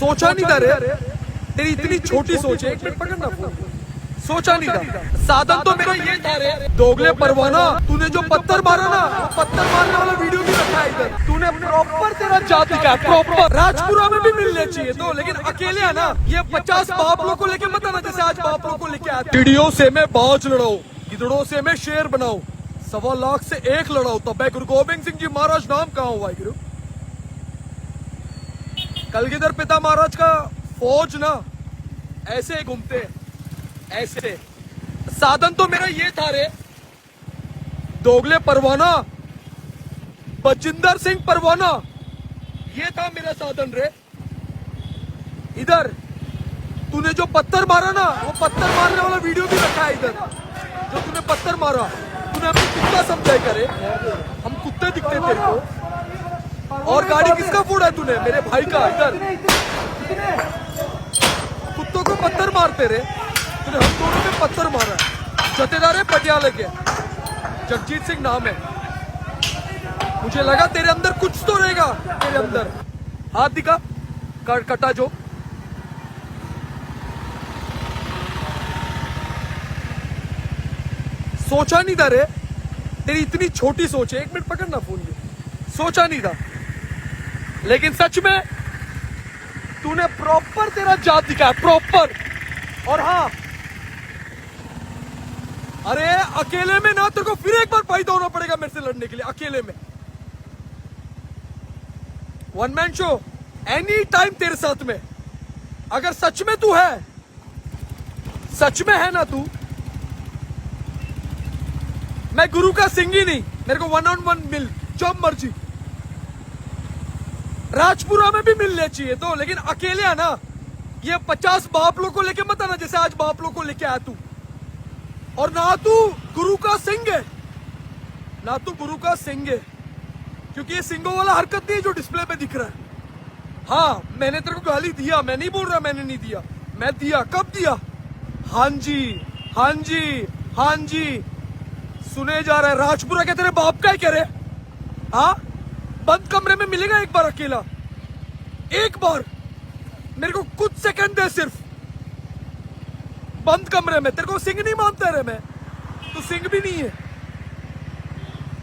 सोचा नहीं था रे। तेरी इतनी छोटी सोच है, एक मिनट पकड़ना सोचा नहीं था। साधन तो मेरा ये था रे। दोगले परवाना, तूने जो पत्थर मारा ना पत्थर मारने वाला वीडियो भी रखा है इधर। तूने प्रॉपर तेरा जाति का प्रॉपर राजपुरा में भी मिलने चाहिए तो लेकिन अकेले है ना, ये पचास बाप लोग को लेके मत आना जैसे आज बाप लोग को लेके आते वीडियो से मैं बाज लड़ाऊ, गिदड़ों से मैं शेर बनाऊँ, सवा लाख से एक लड़ाऊ तब मैं गुरु गोबिंद सिंह जी महाराज नाम कहा हुआ गुरु कलगीधर पिता महाराज का फौज ना, ऐसे घूमते ऐसे। साधन तो मेरा ये था रे। दोगले परवाना बजिंदर सिंह परवाना, ये था मेरा साधन रे। इधर, तूने जो पत्थर मारा ना, वो पत्थर मारने वाला वीडियो भी रखा है इधर। जो तूने पत्थर मारा, तूने अपनी कुत्ता समझाई करे। हम कुत्ते दिखते तेरे को। और गाड़ी किसका फोड़ा है तूने? मेरे भाई का इधर। कुत्तों को पत्थर मारते रे। तूने हम दोनों पे पत्थर मारा है। जथेदार है पटियाले के। जगजीत सिंह नाम है। मुझे लगा तेरे अंदर कुछ तो रहेगा तेरे अंदर। हाथ दिखा। कट- कटा जो। सोचा नहीं था रे। तेरी इतनी छोटी सोच है। एक मिनट पकड़ना फ़ोन ये। सोचा नहीं था। लेकिन सच में, तूने प्रॉपर तेरा जात दिखाया प्रॉपर और हाँ अरे, अकेले में ना तेरे को फिर एक बार फ़ायदा होना पड़ेगा मेरे से लड़ने के लिए, अकेले में। One man show any time तेरे साथ में। अगर सच में तू है, सच में है ना तू, मैं गुरु का सिंह ही नहीं, मेरे को वन ऑन वन मिल, जो मर्ज़ी। राजपुरा में भी मिलने चाहिए तो लेकिन अकेले है ना। ये पचास बाप लोग को लेके मत आना, जैसे आज बाप लोग को लेके आया तू। और ना तू गुरु का सिंह है। ना तू गुरु का सिंह है। क्योंकि ये सिंगों वाला हरकत नहीं है जो डिस्प्ले पे दिख रहा है। हाँ मैंने तेरे को गाली दिया, मैं नहीं बोल रहा मैंने नहीं दिया। मैं दिया, कब दिया? हाँ जी हाँ जी हाँ जी। सुने जा रहा है, राजपुरा के तेरे बाप का ही कह रहे हाँ? बंद कमरे में मिलेगा एक बार अकेला। एक बार। मेरे को कुछ सेकंड दे सिर्फ़। बंद कमरे में। तेरे को सिंह नहीं मानता रे मैं। तू सिंह भी नहीं है।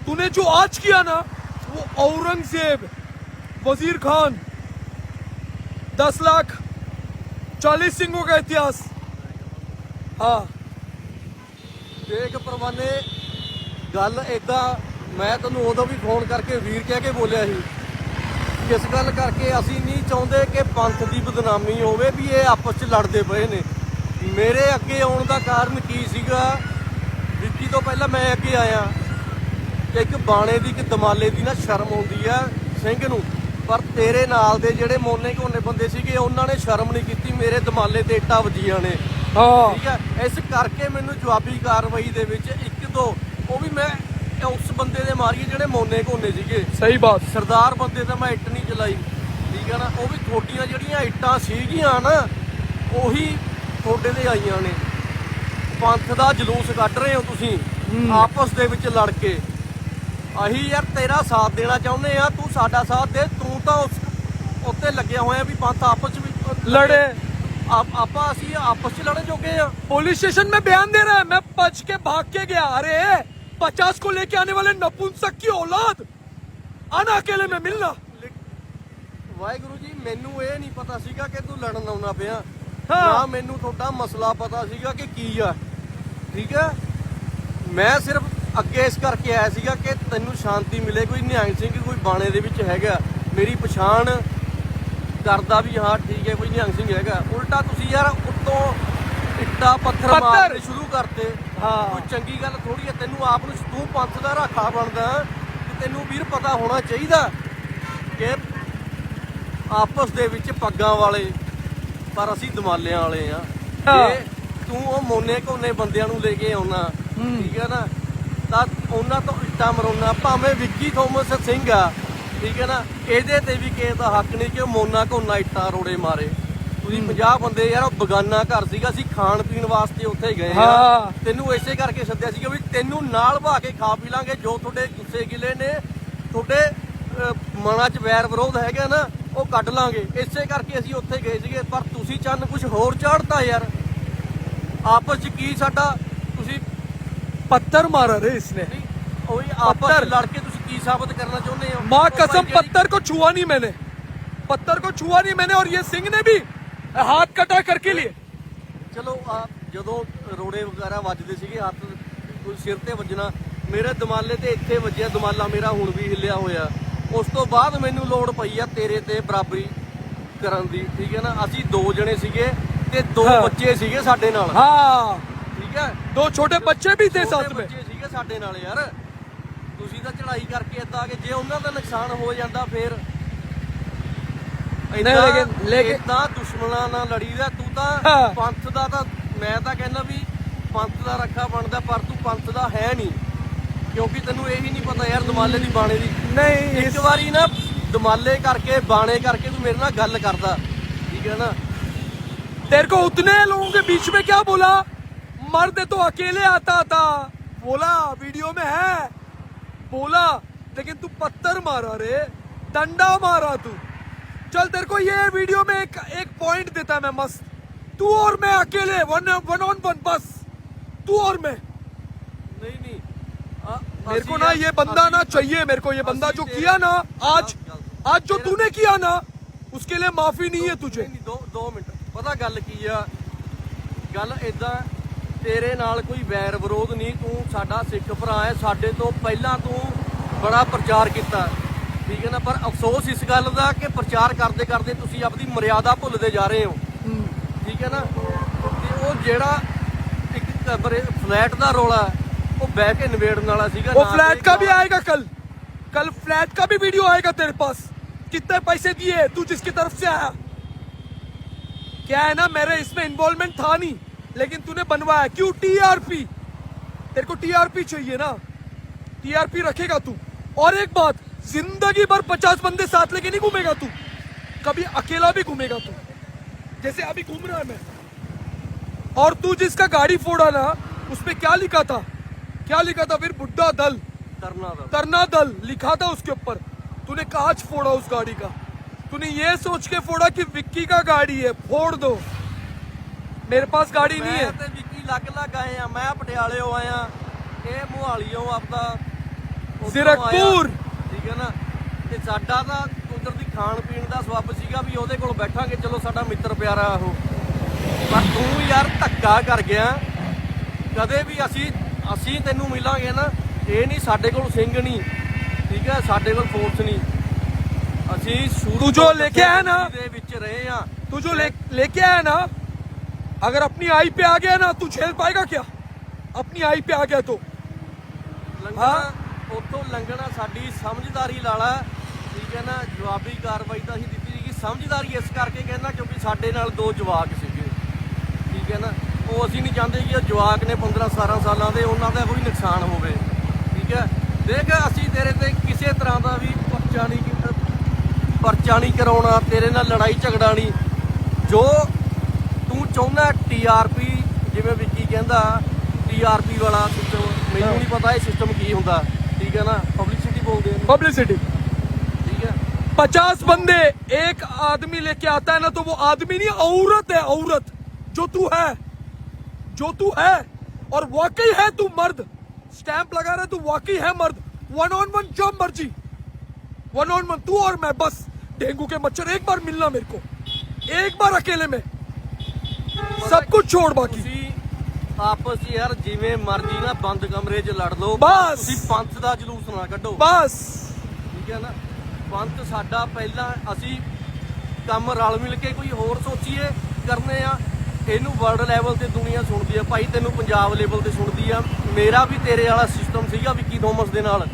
तूने जो आज किया ना, वो औरंगज़ेब, वज़ीर खान, दस लाख, चालीस सिंहों का इतिहास। हाँ। देख परवाने, गल इदा ਮੈਂ ਤੈਨੂੰ ਉਦੋਂ ਵੀ ਫੋਨ ਕਰਕੇ ਵੀਰ ਕਹਿ ਕੇ ਬੋਲਿਆ ਸੀ ਕਿਸ ਗੱਲ ਕਰਕੇ ਅਸੀਂ ਨਹੀਂ ਚਾਹੁੰਦੇ ਕਿ ਪੰਥ ਦੀ ਬਦਨਾਮੀ ਹੋਵੇ ਵੀ ਇਹ ਆਪਸ 'ਚ ਲੜਦੇ ਪਏ ਨੇ। ਮੇਰੇ ਅੱਗੇ ਆਉਣ ਦਾ ਕਾਰਨ ਕੀ ਸੀਗਾ? ਵਿੱਕੀ ਤੋਂ ਪਹਿਲਾਂ ਮੈਂ ਅੱਗੇ ਆਇਆ। ਕਿ ਇੱਕ ਬਾਣੇ ਦੀ ਕਿ ਦਮਾਲੇ ਦੀ ਨਾ ਸ਼ਰਮ ਆਉਂਦੀ ਆ ਸਿੰਘ ਨੂੰ। ਪਰ ਤੇਰੇ ਨਾਲ ਦੇ ਜਿਹੜੇ ਮੋਨੇ ਘੋਨੇ ਬੰਦੇ ਸੀਗੇ ਉਹਨਾਂ ਨੇ ਸ਼ਰਮ ਨਹੀਂ ਕੀਤੀ। ਮੇਰੇ ਦਮਾਲੇ ਤੇ ਇੱਟਾਂ ਵੱਜੀਆਂ ਨੇ। हाँ ਠੀਕ ਹੈ ਇਸ ਕਰਕੇ ਮੈਨੂੰ ਜਵਾਬੀ ਕਾਰਵਾਈ ਦੇ ਵਿੱਚ ਇੱਕ ਦੋ ਉਹ ਵੀ ਮੈਂ ਉਸ ਬੰਦੇ ਦੇ ਮਾਰੀਏ ਜਿਹੜੇ ਮੋਨੇ ਘੋਨੇ ਸੀਗੇ सही बात ਸਰਦਾਰ ਬੰਦੇ ਤਾਂ ਮੈਂ ਇੱਟ ਨਹੀਂ ਚਲਾਈ ਠੀਕ ਹੈ ਨਾ ਉਹ ਵੀ ਥੋਡੀਆਂ ਜਿਹੜੀਆਂ ਇੱਟਾਂ ਸੀਗੀਆਂ ਨਾ ਉਹੀ ਤੁਹਾਡੇ ਦੇ ਆਈਆਂ ਨੇ ਪੰਥ ਦਾ ਜਲੂਸ ਕੱਢ ਰਹੇ ਹੋ ਤੁਸੀਂ ਆਪਸ ਦੇ ਵਿੱਚ ਲੜ ਕੇ ਆਹੀ ਯਾਰ ਤੇਰਾ ਸਾਥ ਦੇਣਾ ਚਾਹੁੰਦੇ ਆ ਤੂੰ ਸਾਡਾ ਸਾਥ ਦੇ ਤੂੰ ਤਾਂ ਉਸ ਉੱਤੇ ਲੱਗਿਆ ਹੋਇਆ ਵੀ ਪੰਥ ਆਪਸ ਵਿੱਚ लड़े ਆਪ- ਆਪਾਂ ਅਸੀਂ ਆਪਸ ਚ ਲੜੇ ਜੋਗੇ ਆ पुलिस स्टेशन में बयान दे रहा है मैं बच के भाग के गया अरे पचास को लेके आने वाले नपुंसक की औलाद आना अकेले में मिलना ਵਾਹਿਗੁਰੂ ਜੀ ਮੈਨੂੰ ਇਹ ਨਹੀਂ ਪਤਾ ਸੀਗਾ ਕਿ ਤੂੰ ਲੜਨ ਆਉਣਾ ਪਿਆ ਹਾਂ। ਨਾ ਮੈਨੂੰ ਤੁਹਾਡਾ ਮਸਲਾ ਪਤਾ ਸੀਗਾ ਕਿ ਕੀ ਆ ਠੀਕ ਹੈ ਮੈਂ ਸਿਰਫ ਅੱਗੇ ਇਸ ਕਰਕੇ ਆਇਆ ਸੀਗਾ ਕਿ ਤੈਨੂੰ ਸ਼ਾਂਤੀ ਮਿਲੇ ਕੋਈ ਨਿਹੰਗ ਸਿੰਘ ਕੋਈ ਬਾਣੇ ਦੇ ਵਿੱਚ ਹੈਗਾ ਮੇਰੀ ਪਛਾਣ ਕਰਦਾ ਵੀ ਹਾਂ ਠੀਕ ਹੈ ਕੋਈ ਨਿਹੰਗ ਸਿੰਘ ਹੈਗਾ ਉਲਟਾ ਤੁਸੀਂ ਯਾਰ ਉੱਤੋਂ ਇੱਟਾ ਪੱਥਰ ਪੱਥਰ। ਮਾਰਨੇ ਸ਼ੁਰੂ ਕਰਤੇ ਹਾਂ। ਕੋਈ ਚੰਗੀ ਗੱਲ ਥੋੜੀ ਹੈ ਤੈਨੂੰ ਆਪ ਨੂੰ ਤੂੰ ਪੰਥ ਦਾ ਰਾਖਾ ਬਣਦਾ ਤੇ ਤੈਨੂੰ ਵੀਰ ਪਤਾ ਹੋਣਾ ਚਾਹੀਦਾ ਕਿ ਆਪਸ ਦੇ ਵਿੱਚ ਪੱਗਾਂ ਵਾਲੇ ਪਰ ਅਸੀਂ ਦਮਾਲਿਆਂ ਵਾਲੇ ਆ। ਜੇ ਤੂੰ ਉਹ ਮੋਨੇ ਕੋਨੇ ਬੰਦਿਆਂ ਨੂੰ ਲੈ ਕੇ ਆਉਣਾ ਠੀਕ ਹੈ ਨਾ ਤਾਂ ਉਹਨਾਂ ਤੋਂ ਇੱਟਾਂ ਮਰੋਨਾ ਭਾਵੇਂ ਵਿੱਕੀ ਥੋਮਸ ਸਿੰਘ ਆ ਠੀਕ ਹੈ ਨਾ ਇਹਦੇ ਤੇ ਵੀ ਕਿਸੇ ਦਾ ਹੱਕ ਨਹੀਂ ਕਿ ਉਹ ਮੋਨਾ ਕੋਨਾ ਇੱਟਾਂ ਰੋੜੇ ਮਾਰੇ ਤੁਸੀਂ 50 ਬੰਦੇ ਯਾਰ ਉਹ ਬਗਾਨਾ ਘਰ ਸੀਗਾ ਅਸੀਂ ਖਾਣ ਪੀਣ ਵਾਸਤੇ ਉੱਥੇ ਗਏ ਆ ਹਾਂ। ਤੈਨੂੰ ਇਸੇ ਕਰਕੇ ਸੱਦਿਆ ਸੀਗਾ ਵੀ ਤੈਨੂੰ ਨਾਲ ਭਾ ਕੇ ਖਾ ਪੀ ਲਾਂਗੇ ਜੋ ਤੁਹਾਡੇ ਗੁੱਸੇ ਗਿਲੇ ਨੇ ਤੁਹਾਡੇ ਅਹ, ਮਨਾਂ 'ਚ ਵੈਰ ਵਿਰੋਧ ਹੈਗਾ ਨਾ ਉਹ ਕੱਢ ਲਾਂਗੇ ਇਸੇ ਕਰਕੇ ਅਸੀਂ ਉੱਥੇ ਗਏ ਸੀਗੇ ਪਰ ਤੁਸੀਂ ਚੰਨ ਕੁਝ ਹੋਰ ਚਾੜਤਾ ਯਾਰ ਆਪਸ ਚ ਕੀ ਸਾਡਾ ਤੁਸੀਂ पत्थर मारा रे इसने ਨਹੀਂ ਉਹੀ ਆਪਸ ਪੱਥਰ। ਚ ਲੜ ਕੇ ਤੁਸੀਂ ਕੀ ਸਾਬਤ ਕਰਨਾ ਚਾਹੁੰਦੇ ਹੋ माँ ਉਹ ਭਾਈ कसम ਜਿਹੜੀ- पत्थर को छुआ नहीं मैंने पत्थर को छुआ नहीं मैंने और ये सिंह ने भी हाथ कटा करके लिए ਚਲੋ ਆ ਜਦੋਂ ਰੋੜੇ ਵਗੈਰਾ ਵੱਜਦੇ ਸੀਗੇ ਹੱਥ ਕੋਈ ਸਿਰ ਤੇ ਵੱਜਣਾ ਮੇਰੇ ਦਮਾਲੇ ਤੇ ਇੱਥੇ ਵੱਜਿਆ ਦਮਾਲਾ ਮੇਰਾ ਹੁਣ ਵੀ ਹਿੱਲਿਆ ਹੋਇਆ ਉਸ ਤੋਂ ਬਾਅਦ ਮੈਨੂੰ ਲੋੜ ਪਈ ਆ ਤੇਰੇ ਤੇ ਬਰਾਬਰੀ ਕਰਨ ਦੀ ਠੀਕ ਹੈ ਨਾ ਅਸੀਂ ਦੋ ਜਣੇ ਸੀਗੇ ਤੇ ਦੋ ਹਾਂ। ਬੱਚੇ ਸੀਗੇ ਸਾਡੇ ਨਾਲ हाँ ਠੀਕ ਹੈ दो छोटे बच्चे भी थे ਛੋਟੇ साथ में ਬੱਚੇ ਸੀਗੇ ਸਾਡੇ ਨਾਲ ਯਾਰ ਤੁਸੀਂ ਤਾਂ ਚੜਾਈ ਕਰਕੇ ਏਦਾਂ ਆ ਕਿ ਜੇ ਉਹਨਾਂ ਦਾ ਨੁਕਸਾਨ ਹੋ ਜਾਂਦਾ ਫੇਰ ਨਹੀਂ, ਲੇਕਿਨ- ਲੇਕਿਨ- ਇਦਾਂ ਦੁਸ਼ਮਣਾਂ ਨਾਲ ਲੜੀਦਾ ਤੂੰ ਤਾਂ ਹਾਂ। ਪੰਥ ਦਾ ਤਾਂ ਮੈਂ ਤਾਂ ਕਹਿੰਦਾ ਵੀ ਪੰਥ ਦਾ ਰੱਖਾ ਬਣਦਾ ਪਰ ਤੂੰ ਪੰਥ ਦਾ ਹੈ ਨਹੀਂ ਕਿਉਂਕਿ ਤੈਨੂੰ ਇਹ ਹੀ ਨਹੀਂ ਪਤਾ ਯਾਰ ਦਮਾਲੇ ਦੀ ਬਾਣੇ ਦੀ नहीं ਇੱਕ इस ਵਾਰੀ ਨਾ ਦਮਾਲੇ ਕਰਕੇ ਬਾਣੇ ਕਰਕੇ ਤੂੰ ਮੇਰੇ ਨਾਲ ਗੱਲ ਕਰਦਾ ਠੀਕ ਹੈ ਨਾ तेरे को उतने लोगों के बीच में क्या बोला मर्द तो अकेले आता था बोला वीडियो में है बोला लेकिन तू पत्थर मारा रे डंडा मारा तू चल तेरे को ये वीडियो में एक एक पॉइंट देता मैं मस्त तू और मैं अकेले वन वन ऑन वन बस तू और मैं ਨਹੀਂ ਨਹੀਂ ਆ- मेरे को ਅਸੀਂ ना ਯਾਰ- ये बंदा ना ਅਸੀਂ- चाहिए मेरे को ये बंदा जो ਅਸੀਂ किया ना आज ਚੱਲ, ਚੱਲ। आज जो तूने किया ना उसके लिए माफी नहीं है तुझे ਨਹੀਂ ਨਹੀਂ, ਦੋ ਦੋ ਮਿੰਟ ਪਤਾ ਗੱਲ ਕੀ ਆ ਗੱਲ ਇਦਾਂ ਤੇਰੇ ਨਾਲ ਕੋਈ ਵੈਰ ਵਿਰੋਧ ਨਹੀਂ ਤੂੰ ਸਾਡਾ ਸਿੱਖ ਭਰਾ ਹੈ ਸਾਡੇ ਤੋਂ ਪਹਿਲਾਂ ਤੂੰ ਬੜਾ ਪ੍ਰਚਾਰ ਕੀਤਾ ਠੀਕ ਹੈ ਨਾ ਪਰ ਅਫਸੋਸ ਇਸ ਗੱਲ ਦਾ ਕਿ ਪ੍ਰਚਾਰ ਕਰਦੇ ਕਰਦੇ ਤੁਸੀਂ ਆਪਣੀ ਮਰਿਆਦਾ ਭੁੱਲਦੇ ਜਾ ਰਹੇ ਹੋ ਠੀਕ ਹੈ ਨਾ ਤੇ ਉਹ ਜਿਹੜਾ ਇੱਕ ਕਬਰੇ ਫਲੈਟ ਦਾ ਰੋਲਾ ਉਹ ਬਹਿ ਕੇ ਨਿਬੇੜਨ ਵਾਲਾ ਸੀਗਾ वो ਨਾ फ्लैट ਕਿ का भी आएगा कल कल फ्लैट का भी वीडियो आएगा तेरे पास कितने पैसे दिए तू जिसकी तरफ से आया क्या है ना मेरे इसमें इन्वॉल्वमेंट था नहीं लेकिन तूने बनवाया क्यों टीआरपी तेरे को टीआरपी चाहिए ना टीआरपी रखेगा तू और एक बात जिंदगी भर पचास बंदे साथ लेके नहीं घूमेगा तू कभी अकेला भी घूमेगा तू जैसे अभी घूम रहा है मैं और तू जिसका गाड़ी फोड़ा ना उसपे क्या लिखा था क्या लिखा था फिर बुड्ढा दल ਕਰਨਾ ਦਾ तरना दल लिखा था उसके ऊपर तूने कांच फोड़ा उस गाड़ी का तूने ये सोच के फोड़ा कि विक्की का गाड़ी है फोड़ दो मेरे पास गाड़ी नहीं ਮੈਂ है ਤੇ ਵਿੱਕੀ ਲੱਗ ਲੱਗ ਆਏ ਆ ਮੈਂ ਪਟਿਆਲੇੋਂ ਆਇਆ ਇਹ ਮੁਹਾਲੀਓਂ ਆਪਦਾ ਉੱਧਰੋਂ ਜ਼ੀਰਕਪੁਰ। ਆਇਆ, ਠੀਕ ਹੈ ਨਾ ਤੇ ਸਾਡਾ ਤਾਂ ਕੁਦਰਤੀ ਖਾਣ ਪੀਣ ਦਾ ਸਬੱਬ ਸੀਗਾ ਵੀ ਉਹਦੇ ਕੋਲ ਬੈਠਾਂਗੇ ਚਲੋ ਸਾਡਾ ਮਿੱਤਰ ਪਿਆਰਾ ਉਹ ਪਰ ਤੂੰ ਯਾਰ ਧੱਕਾ ਕਰ ਗਿਆ ਕਦੇ ਵੀ ਅਸੀਂ ਅਸੀਂ ਤੈਨੂੰ ਮਿਲਾਂਗੇ ਨਾ ਇਹ ਨਹੀਂ ਸਾਡੇ ਕੋਲ ਸਿੰਘ ਨਹੀਂ ਠੀਕ ਹੈ ਸਾਡੇ ਕੋਲ ਫੋਰਸ ਨਹੀਂ ਅਸੀਂ ਸ਼ੁਰੂ ਤੂੰ ਜੋ ਤੋਂ ਲੈ ਕੇ ਆਇਆ ਨਾ, ਦੇ ਵਿੱਚ ਰਹੇ ਆ तू जो ले लेके आया ना अगर अपनी आई पे आ गया ना तू झेल पाएगा क्या अपनी आई पे आ गया तो ਲੰਘਣਾ ਉੱਥੋਂ ਲੰਘਣਾ ਸਾਡੀ ਸਮਝਦਾਰੀ ਲਾਲਾ ਠੀਕ ਹੈ ਨਾ? ਜਵਾਬੀ ਕਾਰਵਾਈ ਤਾਂ ਅਸੀਂ ਦਿੱਤੀ ਸੀਗੀ। ਸਮਝਦਾਰੀ ਇਸ ਕਰਕੇ ਕਹਿੰਦਾ ਕਿਉਂਕਿ ਸਾਡੇ ਨਾਲ ਦੋ ਜਵਾਕ ਸੀਗੇ। ਠੀਕ ਹੈ ਨਾ? ਉਹ ਅਸੀਂ ਨਹੀਂ ਚਾਹੁੰਦੇ ਕਿ ਉਹ ਜਵਾਕ ਨੇ 15 17 ਸਾਲਾਂ ਦੇ, ਉਹਨਾਂ ਦਾ ਕੋਈ ਨੁਕਸਾਨ ਹੋਵੇ। ਠੀਕ ਹੈ? ਦੇਖ, ਅਸੀਂ ਤੇਰੇ ਤੇ ਕਿਸੇ ਤਰ੍ਹਾਂ ਦਾ ਵੀ ਪਰਚਾ ਨਹੀਂ ਕੀਤਾ ਪਰਚਾ ਨਹੀਂ ਕਰਾਉਣਾ, ਤੇਰੇ ਨਾਲ ਲੜਾਈ ਝਗੜਾ ਨਹੀਂ। ਜੋ ਤੂੰ ਚਾਹੁੰਦਾ ਟੀਆਰਪੀ ਜਿਵੇਂ ਵਿੱਕੀ ਕਹਿੰਦਾ ਟੀਆਰਪੀ ਵਾਲਾ ਸਿਸਟਮ ਮੈਨੂੰ ਨਹੀਂ ਪਤਾ ਇਹ ਸਿਸਟਮ ਕੀ ਹੁੰਦਾ। ठीक है ना पब्लिसिटी पब्लिसिटी ठीक है पचास बंदे एक आदमी लेके आता है ना तो वो आदमी नहीं औरत है औरत। जो तू है जो तू है और वाकई है तू मर्द। स्टैंप लगा रहा है तू वाकई है मर्द। वन ऑन वन जब मर्ज़ी। वन ऑन वन तू और मैं बस। डेंगू के मच्छर एक बार मिलना मेरे को। एक बार अकेले में। सब कुछ छोड़ बाकी। ਆਪਸ 'ਚ ਯਾਰ ਜਿਵੇਂ ਮਰਜ਼ੀ ਨਾ ਬੰਦ ਕਮਰੇ 'ਚ ਲੜ ਲਓ। ਬਸ। ਤੁਸੀਂ ਪੰਥ ਦਾ ਜਲੂਸ ਨਾ ਕੱਢੋ। बस ਠੀਕ ਹੈ ਨਾ? ਪੰਥ ਸਾਡਾ ਪਹਿਲਾਂ ਅਸੀਂ ਕੰਮ ਰਲ ਮਿਲ ਕੇ ਕੋਈ ਹੋਰ ਸੋਚੀਏ ਕਰਨੇ ਆ। ਇਹਨੂੰ ਵਰਲਡ ਲੈਵਲ ਤੇ ਦੁਨੀਆ ਸੁਣਦੀ ਆ। ਭਾਈ ਤੈਨੂੰ ਪੰਜਾਬ ਲੈਵਲ ਤੇ ਸੁਣਦੀ ਆ। ਮੇਰਾ ਵੀ ਤੇਰੇ ਵਾਲਾ ਸਿਸਟਮ ਸੀਗਾ ਵਿੱਕੀ ਥੋਮਸ ਦੇ ਨਾਲ।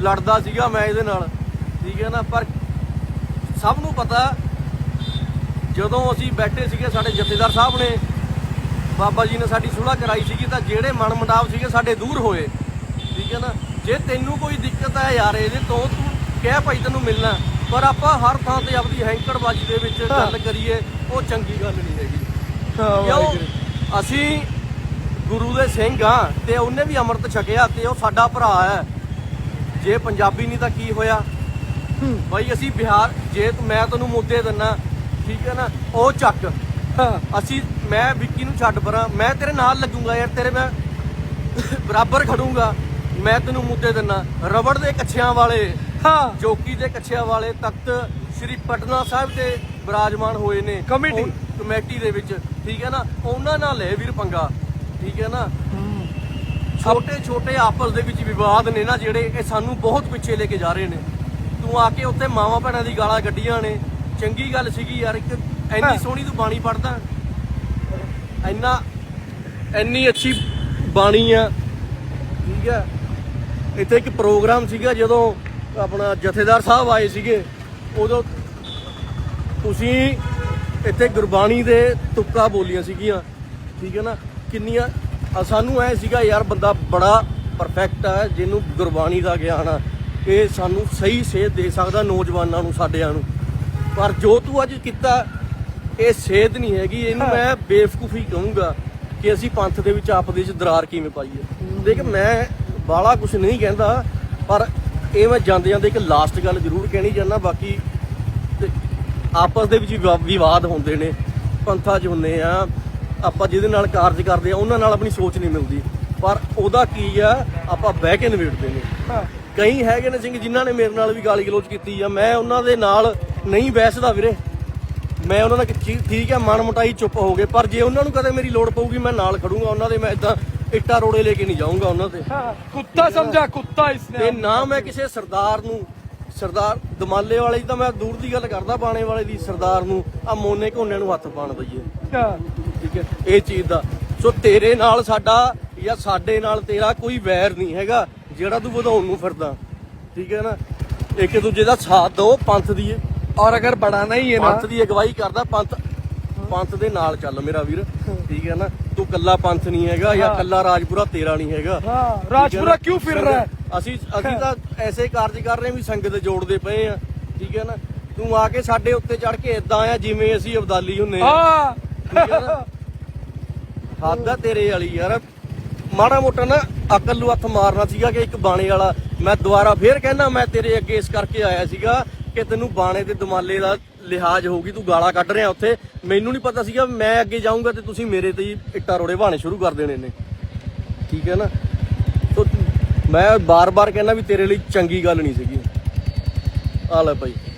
ਲੜਦਾ ਸੀਗਾ ਮੈਂ ਇਹਦੇ ਨਾਲ। ਠੀਕ ਹੈ ਨਾ? ਪਰ ਸਭ ਨੂੰ ਪਤਾ ਜਦੋਂ ਅਸੀਂ ਬੈਠੇ ਸੀਗੇ ਸਾਡੇ ਜਥੇਦਾਰ ਸਾਹਿਬ ਨੇ ਬਾਬਾ ਜੀ ਨੇ ਸਾਡੀ ਸੁਲ੍ਹਾ ਕਰਾਈ ਸੀਗੀ ਤਾਂ ਜਿਹੜੇ ਮਨ ਮੁਟਾਵ ਸੀਗੇ ਸਾਡੇ ਦੂਰ ਹੋਏ। ਠੀਕ ਹੈ ਨਾ? ਜੇ ਤੈਨੂੰ ਕੋਈ ਦਿੱਕਤ ਹੈ ਯਾਰ ਇਹਦੇ ਤੋਂ ਤੂੰ ਕਹਿ ਭਾਈ ਤੈਨੂੰ ਮਿਲਣਾ। ਪਰ ਆਪਾਂ ਹਰ ਥਾਂ ਤੇ ਆਪਦੀ ਹੈਂਕੜਬਾਜੀ ਦੇ ਵਿੱਚ ਗੱਲ ਕਰੀਏ ਉਹ ਚੰਗੀ ਗੱਲ ਨਹੀਂ ਹੈਗੀ। ਕਿਉਂ? ਅਸੀਂ ਗੁਰੂ ਦੇ ਸਿੰਘ ਆ ਤੇ ਉਹਨੇ ਵੀ ਅੰਮ੍ਰਿਤ ਛਕਿਆ ਤੇ ਉਹ ਸਾਡਾ ਭਰਾ ਹੈ। ਜੇ ਪੰਜਾਬੀ ਨਹੀਂ ਤਾਂ ਕੀ ਹੋਇਆ? ਬਾਈ ਅਸੀਂ ਬਿਹਾਰ ਜੇ ਮੈਂ ਤੈਨੂੰ ਮੁੱਦੇ ਦਿੰਨਾ ਠੀਕ ਹੈ ਨਾ? ਉਹ ਚੱਕ। ਅਸੀਂ ਮੈਂ ਵਿੱਕੀ ਨੂੰ ਛੱਡ ਪਰਾਂ। ਮੈਂ ਤੇਰੇ ਨਾਲ ਲੱਗੂੰਗਾ ਯਾਰ ਤੇਰੇ ਮੈਂ ਬਰਾਬਰ ਖੜੂੰਗਾ। ਮੈਂ ਤੈਨੂੰ ਮੁੱਦੇ ਦਿੰਨਾ। ਰਬੜ ਦੇ ਕੱਛਿਆਂ ਵਾਲੇ ਹਾਂ। ਚੌਕੀ ਦੇ ਕੱਛਿਆਂ ਵਾਲੇ ਤਖਤ ਸ੍ਰੀ ਪਟਨਾ ਸਾਹਿਬ ਤੇ ਬਿਰਾਜਮਾਨ ਹੋਏ ਨੇ। ਕਮੇਟੀ। ਕਮੇਟੀ ਦੇ ਵਿੱਚ ਠੀਕ ਹੈ ਨਾ? ਉਹਨਾਂ ਨਾਲ ਲੈ ਵੀਰ ਪੰਗਾ ਠੀਕ ਹੈ ਨਾ? ਛੋਟੇ ਛੋਟੇ ਆਪਸ ਦੇ ਵਿੱਚ ਵਿਵਾਦ ਨੇ ਨਾ ਜਿਹੜੇ ਇਹ ਸਾਨੂੰ ਬਹੁਤ ਪਿੱਛੇ ਲੈ ਕੇ ਜਾ ਰਹੇ ਨੇ। ਤੂੰ ਆ ਕੇ ਉੱਥੇ ਮਾਵਾਂ ਭੈਣਾਂ ਦੀ ਗਾਲਾਂ ਕੱਢੀਆਂ ਨੇ। ਚੰਗੀ ਗੱਲ ਸੀਗੀ ਯਾਰ ਇੱਕ। ਇੰਨੀ ਸੋਹਣੀ ਤੂੰ ਬਾਣੀ ਪੜਦਾ ਇੰਨਾ, ਇੰਨੀ ਅੱਛੀ ਬਾਣੀ ਆ। ਠੀਕ ਹੈ ਇੱਥੇ ਇੱਕ ਪ੍ਰੋਗਰਾਮ ਸੀਗਾ ਜਦੋਂ ਆਪਣਾ ਜਥੇਦਾਰ ਸਾਹਿਬ ਆਏ ਸੀਗੇ। ਉਦੋਂ ਤੁਸੀਂ ਇੱਥੇ ਗੁਰਬਾਣੀ ਦੇ ਤੁੱਕਾ ਬੋਲੀਆਂ ਸੀਗੀਆਂ। ਠੀਕ ਹੈ ਨਾ? ਕਿੰਨੀਆਂ ਸਾਨੂੰ ਐ ਸੀਗਾ, ਯਾਰ, ਬੰਦਾ ਬੜਾ ਪਰਫੈਕਟ ਹੈ ਜਿਹਨੂੰ ਗੁਰਬਾਣੀ ਦਾ ਗਿਆਨ ਆ। ਇਹ ਸਾਨੂੰ ਸਹੀ ਸੇਧ ਦੇ ਸਕਦਾ ਨੌਜਵਾਨਾਂ ਨੂੰ, ਸਾਡਿਆਂ ਨੂੰ। ਪਰ ਜੋ ਤੂੰ ਅੱਜ ਕੀਤਾ ਇਹ ਸੇਧ ਨਹੀਂ ਹੈਗੀ ਇਹਨੂੰ। ਮੈਂ ਬੇਵਕੂਫੀ ਕਹੂੰਗਾ ਕਿ ਅਸੀਂ ਪੰਥ ਦੇ ਵਿੱਚ ਆਪਸ ਵਿੱਚ ਦਰਾਰ ਕਿਵੇਂ ਪਾਈਏ। ਦੇਖ ਮੈਂ ਬਾਲਾ ਕੁਝ ਨਹੀਂ ਕਹਿੰਦਾ ਪਰ ਇਹ ਮੈਂ ਜਾਂਦੇ ਜਾਂਦੇ ਇੱਕ ਲਾਸਟ ਗੱਲ ਜ਼ਰੂਰ ਕਹਿਣੀ ਚਾਹੁੰਦਾ ਬਾਕੀ ਆਪਸ ਦੇ ਵਿੱਚ ਵਿਵਾ- ਵਿਵਾਦ ਹੁੰਦੇ ਨੇ ਪੰਥਾਂ 'ਚ ਹੁੰਦੇ ਆ ਆਪਾਂ ਜਿਹਦੇ ਨਾਲ ਕਾਰਜ ਕਰਦੇ ਆ ਉਹਨਾਂ ਨਾਲ ਆਪਣੀ ਸੋਚ ਨਹੀਂ ਮਿਲਦੀ। ਪਰ ਉਹਦਾ ਕੀ ਆ ਆਪਾਂ ਬਹਿ ਕੇ ਨਿਬੇੜਦੇ ਨੇ। ਕਈ ਹੈਗੇ ਨੇ ਸਿੰਘ ਜਿਨ੍ਹਾਂ ਨੇ ਮੇਰੇ ਨਾਲ ਵੀ ਗਾਲੀ ਗਲੋਚ ਕੀਤੀ ਆ ਮੈਂ ਉਹਨਾਂ ਦੇ ਨਾਲ ਨਹੀਂ ਬਹਿਸਦਾ ਵੀਰੇ। ਮੈਂ ਉਹਨਾਂ ਦਾ ਠੀਕ ਹੈ ਮਨ ਮਟਾਈ ਚੁੱਪ ਹੋ ਗਏ। ਪਰ ਜੇ ਉਹਨਾਂ ਨੂੰ ਕਦੇ ਮੇਰੀ ਲੋੜ ਪਊਗੀ ਮੈਂ ਨਾਲ ਖੜੂੰਗਾ। ਉਹਨਾਂ ਦੇ ਮੈਂ ਇਦਾਂ ਇੱਟਾ ਰੋੜੇ ਲੈ ਕੇ ਨਹੀਂ ਜਾਊਂਗਾ ਉਹਨਾਂ ਤੇ। ਕੁੱਤਾ ਸਮਝਾ ਕੁੱਤਾ ਇਸਨੇ ਤੇ ਨਾ ਮੈਂ ਕਿਸੇ ਸਰਦਾਰ ਨੂੰ ਸਰਦਾਰ ਦਮਾਲੇ ਵਾਲੇ ਦੀ ਤਾਂ ਮੈਂ ਦੂਰ ਦੀ ਗੱਲ ਕਰਦਾ ਬਾਣੇ ਵਾਲੇ ਦੀ ਸਰਦਾਰ ਨੂੰ। ਆ ਮੋਨੇ ਘੋਨਿਆਂ ਨੂੰ ਹੱਥ ਪਾਣ ਦਈਏ। ਠੀਕ ਹੈ ਇਹ ਚੀਜ਼ ਦਾ। ਸੋ ਤੇਰੇ ਨਾਲ ਸਾਡਾ ਜਾਂ ਸਾਡੇ ਨਾਲ ਤੇਰਾ ਕੋਈ ਵੈਰ ਨਹੀਂ ਹੈਗਾ ਜਿਹੜਾ ਤੂੰ ਵਧਾਉਣ ਨੂੰ ਫਿਰਦਾ। ਠੀਕ ਹੈ ਨਾ? ਇੱਕ ਦੂਜੇ ਦਾ ਸਾਥ ਦੋ ਪੰਥ ਦੀਏ। ਔਰ ਅਗਰ ਬੜਾਣਾ ਹੀ ਹੈ ਨਾ। ਪੰਥ ਦੀ ਅਗਵਾਈ ਕਰਦਾ ਪੰਥ ਪੰਥ ਦੇ ਨਾਲ ਚੱਲ ਮੇਰਾ ਵੀਰ ਠੀਕ ਹੈ ਨਾ? ਤੂੰ ਕੱਲਾ ਪੰਥ ਨਹੀਂ ਹੈਗਾ ਜਾਂ ਕੱਲਾ ਰਾਜਪੁਰਾ ਤੇਰਾ ਨਹੀਂ ਹੈਗਾ। ਹਾਂ ਰਾਜਪੁਰਾ ਕਿਉਂ ਫਿਰ ਰਿਹਾ? ਅਸੀਂ ਅਸੀਂ ਤਾਂ ਐਸੇ ਕਾਰਜ ਕਰ ਰਹੇ ਵੀ ਸੰਗਤ ਜੋੜਦੇ ਪਏ ਆ ਠੀਕ ਹੈ ਨਾ? ਤੂੰ ਆ ਕੇ ਸਾਡੇ ਉੱਤੇ ਚੜ ਕੇ ਇਦਾਂ ਆ ਜਿਵੇਂ ਅਸੀਂ ਅਬਦਾਲੀ ਹੁੰਨੇ ਆ ਹਾਂ। ਹੱਦ ਤੇਰੇ ਵਾਲੀ ਯਾਰ। ਮਾੜਾ ਮੋਟਾ ਨਾ ਅਕਲ ਨੂੰ ਹੱਥ ਮਾਰਨਾ ਸੀਗਾ ਕਿ ਇੱਕ ਬਾਣੇ ਵਾਲਾ। ਮੈਂ ਦੁਬਾਰਾ ਫੇਰ ਕਹਿੰਦਾ ਮੈਂ ਤੇਰੇ ਅੱਗੇ ਇਸ ਕਰਕੇ ਆਇਆ ਸੀਗਾ ਕਿ ਤੈਨੂੰ ਬਾਣੇ ਤੇ ਦਮਾਲੇ ਦਾ ਲਿਹਾਜ਼ ਹੋਊਗੀ, ਤੂੰ ਗਾਲਾਂ ਕੱਢ ਰਿਹਾ ਉੱਥੇ। ਮੈਨੂੰ ਨਹੀਂ ਪਤਾ ਸੀਗਾ, ਮੈਂ ਅੱਗੇ ਜਾਊਂਗਾ ਤੇ ਤੁਸੀਂ ਮੇਰੇ ਤੇ ਹੀ ਇੱਟਾਂ ਰੋੜੇ ਬਾਣੇ ਸ਼ੁਰੂ ਕਰ ਦੇਣੇ ਨੇ। ਠੀਕ ਹੈ ਨਾ? ਤੋ ਮੈਂ ਬਾਰ-ਬਾਰ ਕਹਿੰਦਾ ਵੀ ਤੇਰੇ ਲਈ ਚੰਗੀ ਗੱਲ ਨਹੀਂ ਸੀਗੀ। ਆ ਲੈ ਭਾਈ।